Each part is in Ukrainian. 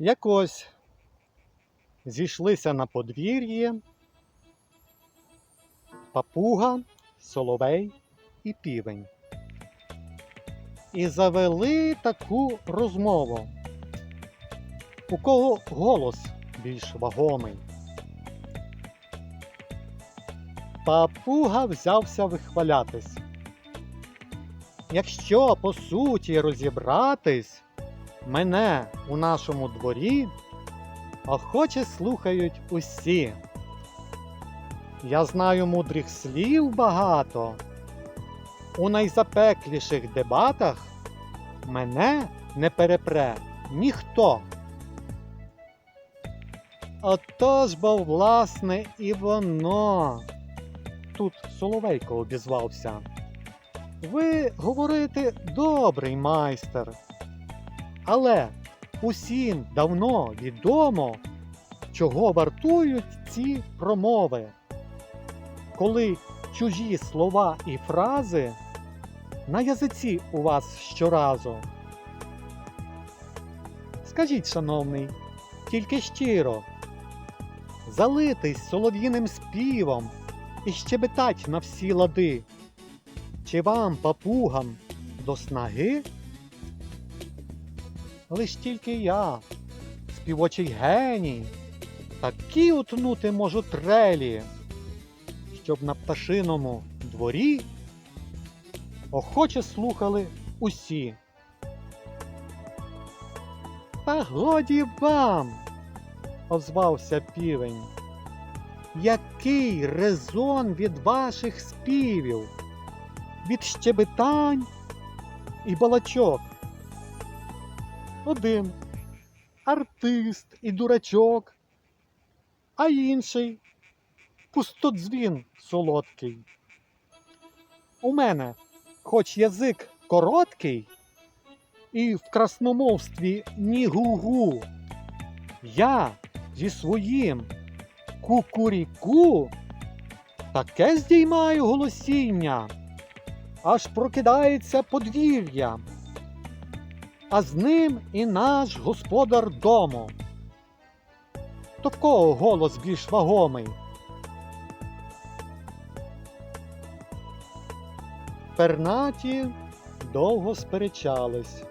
Якось зійшлися на подвір'ї папуга, соловей і півень. І завели таку розмову. У кого голос більш вагомий? Папуга взявся вихвалятись. Якщо по суті розібратись, мене у нашому дворі охоче слухають усі. Я знаю мудрих слів багато. У найзапекліших дебатах мене не перепре ніхто. Отож бо, власне, і воно. Тут Соловейко обізвався. Ви говорите добрий майстер. Але усім давно відомо, чого вартують ці промови, коли чужі слова і фрази на язиці у вас щоразу. Скажіть, шановний, тільки щиро, залитись солов'їним співом і щебетать на всі лади. Чи вам, папугам, до снаги? Лиш тільки я, співочий геній, такі утнути можу трелі, щоб на пташиному дворі охоче слухали усі. Та годі вам, озвався півень. Який резон від ваших співів, від щебетань і балачок? Один артист і дурачок, а інший пустодзвін солодкий. У мене, хоч язик короткий, і в красномовстві ні гу-гу, я зі своїм кукуріку таке здіймаю голосіння, аж прокидається подвір'я, а з ним і наш господар дому. То в кого голос більш вагомий? Пернаті довго сперечались.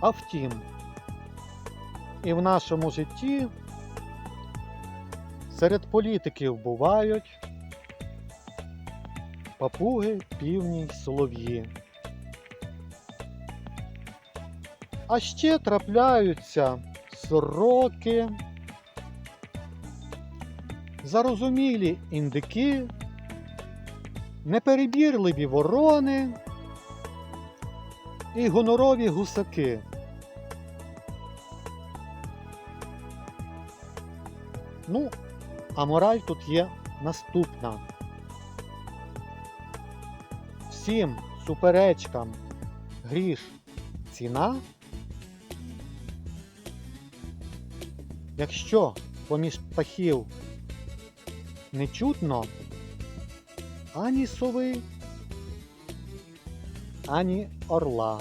А втім, і в нашому житті серед політиків бувають папуги, півні солов'ї. А ще трапляються сороки, зарозумілі індики, неперебірливі ворони і гонорові гусаки. Ну, а мораль тут є наступна. Всім суперечкам гріш ціна. Якщо поміж птахів не чутно ані сови, ані орла.